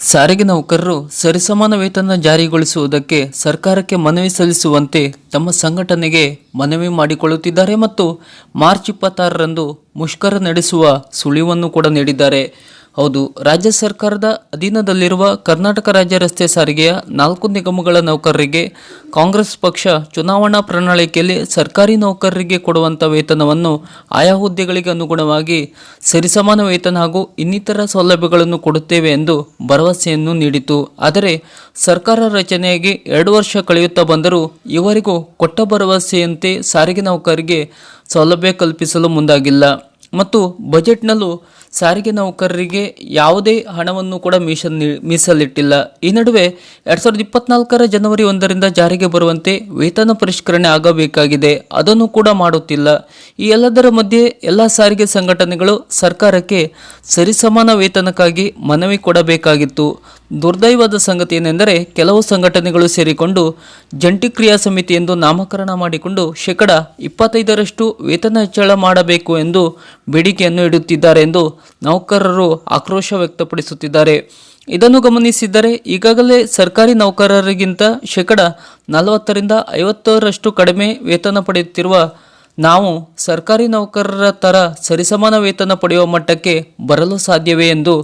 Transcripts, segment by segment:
ಸಾರಿಗೆ ನೌಕರರು ಸರಿಸಮಾನ ವೇತನ ಜಾರಿಗೊಳಿಸುವುದಕ್ಕೆ ಸರ್ಕಾರಕ್ಕೆ ಮನವಿ ಸಲ್ಲಿಸುವಂತೆ ತಮ್ಮ ಸಂಘಟನೆಗೆ ಮನವಿ ಮಾಡಿಕೊಳ್ಳುತ್ತಿದ್ದಾರೆ ಮತ್ತು ಮಾರ್ಚ್ ಇಪ್ಪತ್ತಾರರಂದು ಮುಷ್ಕರ ನಡೆಸುವ ಸುಳಿವನ್ನು ಕೂಡ ನೀಡಿದ್ದಾರೆ. ಹೌದು, ರಾಜ್ಯ ಸರ್ಕಾರದ ಅಧೀನದಲ್ಲಿರುವ ಕರ್ನಾಟಕ ರಾಜ್ಯ ರಸ್ತೆ ಸಾರಿಗೆಯ ನಾಲ್ಕು ನಿಗಮಗಳ ನೌಕರರಿಗೆ ಕಾಂಗ್ರೆಸ್ ಪಕ್ಷ ಚುನಾವಣಾ ಪ್ರಣಾಳಿಕೆಯಲ್ಲಿ ಸರ್ಕಾರಿ ನೌಕರರಿಗೆ ಕೊಡುವಂಥ ವೇತನವನ್ನು ಆಯಾ ಹುದ್ದೆಗಳಿಗೆ ಅನುಗುಣವಾಗಿ ಸರಿಸಮಾನ ವೇತನ ಹಾಗೂ ಇನ್ನಿತರ ಸೌಲಭ್ಯಗಳನ್ನು ಕೊಡುತ್ತೇವೆ ಎಂದು ಭರವಸೆಯನ್ನು ನೀಡಿತು ಆದರೆ ಸರ್ಕಾರ ರಚನೆಯಾಗಿ ಎರಡು ವರ್ಷ ಕಳೆಯುತ್ತಾ ಬಂದರೂ ಇವರಿಗೂ ಕೊಟ್ಟ ಭರವಸೆಯಂತೆ ಸಾರಿಗೆ ನೌಕರರಿಗೆ ಸೌಲಭ್ಯ ಕಲ್ಪಿಸಲು ಮುಂದಾಗಿಲ್ಲ. ಮತ್ತು ಬಜೆಟ್ನಲ್ಲೂ ಸಾರಿಗೆ ನೌಕರರಿಗೆ ಯಾವುದೇ ಹಣವನ್ನು ಕೂಡ ಮೀಸಲ್ ಮೀಸಲಿಟ್ಟಿಲ್ಲ. ಈ ನಡುವೆ ಎರಡ್ ಸಾವಿರದ ಇಪ್ಪತ್ನಾಲ್ಕರ ಜನವರಿ ಒಂದರಿಂದ ಜಾರಿಗೆ ಬರುವಂತೆ ವೇತನ ಪರಿಷ್ಕರಣೆ ಆಗಬೇಕಾಗಿದೆ. ಅದನ್ನು ಕೂಡ ಮಾಡುತ್ತಿಲ್ಲ. ಈ ಎಲ್ಲದರ ಮಧ್ಯೆ ಎಲ್ಲ ಸಾರಿಗೆ ಸಂಘಟನೆಗಳು ಸರ್ಕಾರಕ್ಕೆ ಸರಿಸಮಾನ ವೇತನಕ್ಕಾಗಿ ಮನವಿ ಕೊಡಬೇಕಾಗಿತ್ತು. ದುರ್ದೈವದ ಸಂಗತಿ ಏನೆಂದರೆ ಕೆಲವು ಸಂಘಟನೆಗಳು ಸೇರಿಕೊಂಡು ಜಂಟಿ ಕ್ರಿಯಾ ಸಮಿತಿ ಎಂದು ನಾಮಕರಣ ಮಾಡಿಕೊಂಡು ಶೇಕಡ ಇಪ್ಪತ್ತೈದರಷ್ಟು ವೇತನ ಹೆಚ್ಚಳ ಮಾಡಬೇಕು ಎಂದು ಬೇಡಿಕೆಯನ್ನು ಇಡುತ್ತಿದ್ದಾರೆ ಎಂದು ನೌಕರರು ಆಕ್ರೋಶ ವ್ಯಕ್ತಪಡಿಸುತ್ತಿದ್ದಾರೆ. ಇದನ್ನು ಗಮನಿಸಿದರೆ ಈಗಾಗಲೇ ಸರ್ಕಾರಿ ನೌಕರರಿಗಿಂತ ಶೇಕಡ ನಲವತ್ತರಿಂದ ಐವತ್ತರಷ್ಟು ಕಡಿಮೆ ವೇತನ ಪಡೆಯುತ್ತಿರುವ ನಾವು ಸರ್ಕಾರಿ ನೌಕರರ ಥರ ಸರಿಸಮಾನ ವೇತನ ಪಡೆಯುವ ಮಟ್ಟಕ್ಕೆ ಬರಲು ಸಾಧ್ಯವೇ ಎಂದು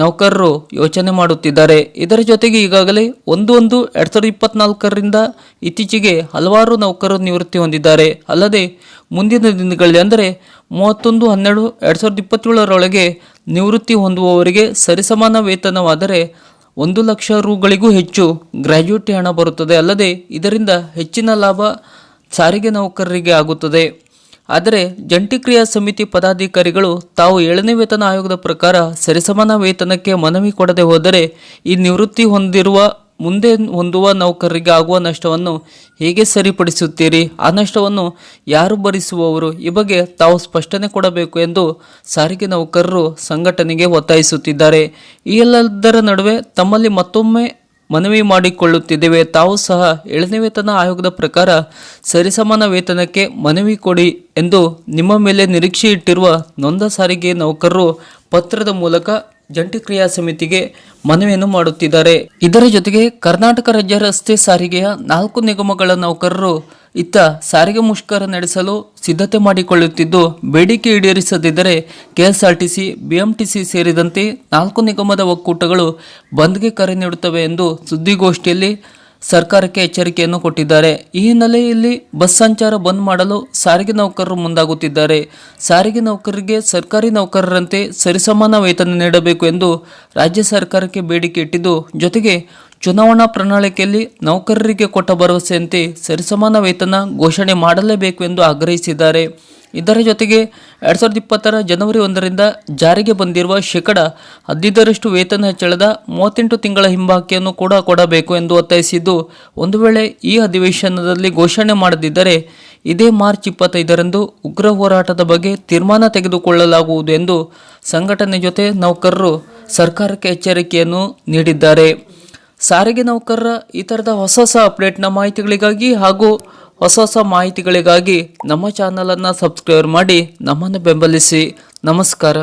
ನೌಕರರು ಯೋಚನೆ ಮಾಡುತ್ತಿದ್ದಾರೆ. ಇದರ ಜೊತೆಗೆ ಈಗಾಗಲೇ ಒಂದು ಒಂದು ಎರಡು ಸಾವಿರದ ಇಪ್ಪತ್ನಾಲ್ಕರಿಂದ ಇತ್ತೀಚೆಗೆ ಹಲವಾರು ನೌಕರರು ನಿವೃತ್ತಿ ಹೊಂದಿದ್ದಾರೆ. ಅಲ್ಲದೆ ಮುಂದಿನ ದಿನಗಳಲ್ಲಿ ಅಂದರೆ ಮೂವತ್ತೊಂದು, ಹನ್ನೆರಡು, ಎರಡು ಸಾವಿರದ ಇಪ್ಪತ್ತೇಳರೊಳಗೆ ನಿವೃತ್ತಿ ಹೊಂದುವವರಿಗೆ ಸರಿಸಮಾನ ವೇತನವಾದರೆ ಒಂದು ಲಕ್ಷ ರೂಗಳಿಗೂ ಹೆಚ್ಚು ಗ್ರ್ಯಾಜ್ಯುಟಿ ಹಣ ಬರುತ್ತದೆ. ಅಲ್ಲದೆ ಇದರಿಂದ ಹೆಚ್ಚಿನ ಲಾಭ ಸಾರಿಗೆ ನೌಕರರಿಗೆ ಆಗುತ್ತದೆ. ಆದರೆ ಜಂಟಿ ಕ್ರಿಯಾ ಸಮಿತಿ ಪದಾಧಿಕಾರಿಗಳು ತಾವು ಏಳನೇ ವೇತನ ಆಯೋಗದ ಪ್ರಕಾರ ಸರಿಸಮಾನ ವೇತನಕ್ಕೆ ಮನವಿ ಕೊಡದೆ ಹೋದರೆ ಈ ನಿವೃತ್ತಿ ಹೊಂದಿರುವ, ಮುಂದೆ ಹೊಂದುವ ನೌಕರರಿಗೆ ಆಗುವ ನಷ್ಟವನ್ನು ಹೇಗೆ ಸರಿಪಡಿಸುತ್ತೀರಿ? ಆ ನಷ್ಟವನ್ನು ಯಾರು ಭರಿಸುವವರು? ಈ ಬಗ್ಗೆ ತಾವು ಸ್ಪಷ್ಟನೆ ಕೊಡಬೇಕು ಎಂದು ಸಾರಿಗೆ ನೌಕರರು ಸಂಘಟನೆಗೆ ಒತ್ತಾಯಿಸುತ್ತಿದ್ದಾರೆ. ಈ ಎಲ್ಲದರ ನಡುವೆ ತಮ್ಮಲ್ಲಿ ಮತ್ತೊಮ್ಮೆ ಮನವಿ ಮಾಡಿಕೊಳ್ಳುತ್ತಿದ್ದೇವೆ. ತಾವು ಸಹ ಏಳನೇ ವೇತನ ಆಯೋಗದ ಪ್ರಕಾರ ಸರಿಸಮಾನ ವೇತನಕ್ಕೆ ಮನವಿ ಕೊಡಿ ಎಂದು ನಿಮ್ಮ ಮೇಲೆ ನಿರೀಕ್ಷೆ ಇಟ್ಟಿರುವ ನೊಂದ ಸಾರಿಗೆ ನೌಕರರು ಪತ್ರದ ಮೂಲಕ ಜಂಟಿ ಕ್ರಿಯಾ ಸಮಿತಿಗೆ ಮನವಿಯನ್ನು ಮಾಡುತ್ತಿದ್ದಾರೆ. ಇದರ ಜೊತೆಗೆ ಕರ್ನಾಟಕ ರಾಜ್ಯ ರಸ್ತೆ ಸಾರಿಗೆಯ ನಾಲ್ಕು ನಿಗಮಗಳ ನೌಕರರು ಇತ್ತ ಸಾರಿಗೆ ಮುಷ್ಕರ ನಡೆಸಲು ಸಿದ್ಧತೆ ಮಾಡಿಕೊಳ್ಳುತ್ತಿದ್ದು, ಬೇಡಿಕೆ ಈಡೇರಿಸದಿದ್ದರೆ ಕೆಎಸ್ಆರ್ಟಿಸಿ, ಬಿಎಂಟಿಸಿ ಸೇರಿದಂತೆ ನಾಲ್ಕು ನಿಗಮದ ಒಕ್ಕೂಟಗಳು ಬಂದ್ಗೆ ಕರೆ ನೀಡುತ್ತವೆ ಎಂದು ಸುದ್ದಿಗೋಷ್ಠಿಯಲ್ಲಿ ಸರ್ಕಾರಕ್ಕೆ ಎಚ್ಚರಿಕೆಯನ್ನು ಕೊಟ್ಟಿದ್ದಾರೆ. ಈ ಹಿನ್ನೆಲೆಯಲ್ಲಿ ಬಸ್ ಸಂಚಾರ ಬಂದ್ ಮಾಡಲು ಸಾರಿಗೆ ನೌಕರರು ಮುಂದಾಗುತ್ತಿದ್ದಾರೆ. ಸಾರಿಗೆ ನೌಕರರಿಗೆ ಸರ್ಕಾರಿ ನೌಕರರಂತೆ ಸರಿಸಮಾನ ವೇತನ ನೀಡಬೇಕು ಎಂದು ರಾಜ್ಯ ಸರ್ಕಾರಕ್ಕೆ ಬೇಡಿಕೆ ಇಟ್ಟಿದ್ದು, ಜೊತೆಗೆ ಚುನಾವಣಾ ಪ್ರಣಾಳಿಕೆಯಲ್ಲಿ ನೌಕರರಿಗೆ ಕೊಟ್ಟ ಭರವಸೆಯಂತೆ ಸರಿಸಮಾನ ವೇತನ ಘೋಷಣೆ ಮಾಡಲೇಬೇಕು ಎಂದು ಆಗ್ರಹಿಸಿದ್ದಾರೆ. ಇದರ ಜೊತೆಗೆ ಎರಡು ಸಾವಿರದ ಇಪ್ಪತ್ತರ ಜನವರಿ ಒಂದರಿಂದ ಜಾರಿಗೆ ಬಂದಿರುವ ಶೇಕಡ ಹದಿನೈದರಷ್ಟು ವೇತನ ಹೆಚ್ಚಳದ ಮೂವತ್ತೆಂಟು ತಿಂಗಳ ಹಿಂಬಾಕಿಯನ್ನು ಕೂಡ ಕೊಡಬೇಕು ಎಂದು ಒತ್ತಾಯಿಸಿದ್ದು, ಒಂದು ವೇಳೆ ಈ ಅಧಿವೇಶನದಲ್ಲಿ ಘೋಷಣೆ ಮಾಡದಿದ್ದರೆ ಇದೇ ಮಾರ್ಚ್ ಇಪ್ಪತ್ತೈದರಂದು ಉಗ್ರ ಹೋರಾಟದ ಬಗ್ಗೆ ತೀರ್ಮಾನ ತೆಗೆದುಕೊಳ್ಳಲಾಗುವುದು ಎಂದು ಸಂಘಟನೆ ಜೊತೆ ನೌಕರರು ಸರ್ಕಾರಕ್ಕೆ ಎಚ್ಚರಿಕೆಯನ್ನು ನೀಡಿದ್ದಾರೆ. ಸಾರಿಗೆ ನೌಕರರ ಈ ಥರದ ಹೊಸ ಹೊಸ ಅಪ್ಡೇಟ್ನ ಮಾಹಿತಿಗಳಿಗಾಗಿ ಹಾಗೂ ಹೊಸ ಹೊಸ ಮಾಹಿತಿಗಳಿಗಾಗಿ ನಮ್ಮ ಚಾನಲನ್ನು ಸಬ್ಸ್ಕ್ರೈಬ್ ಮಾಡಿ ನಮ್ಮನ್ನು ಬೆಂಬಲಿಸಿ. ನಮಸ್ಕಾರ.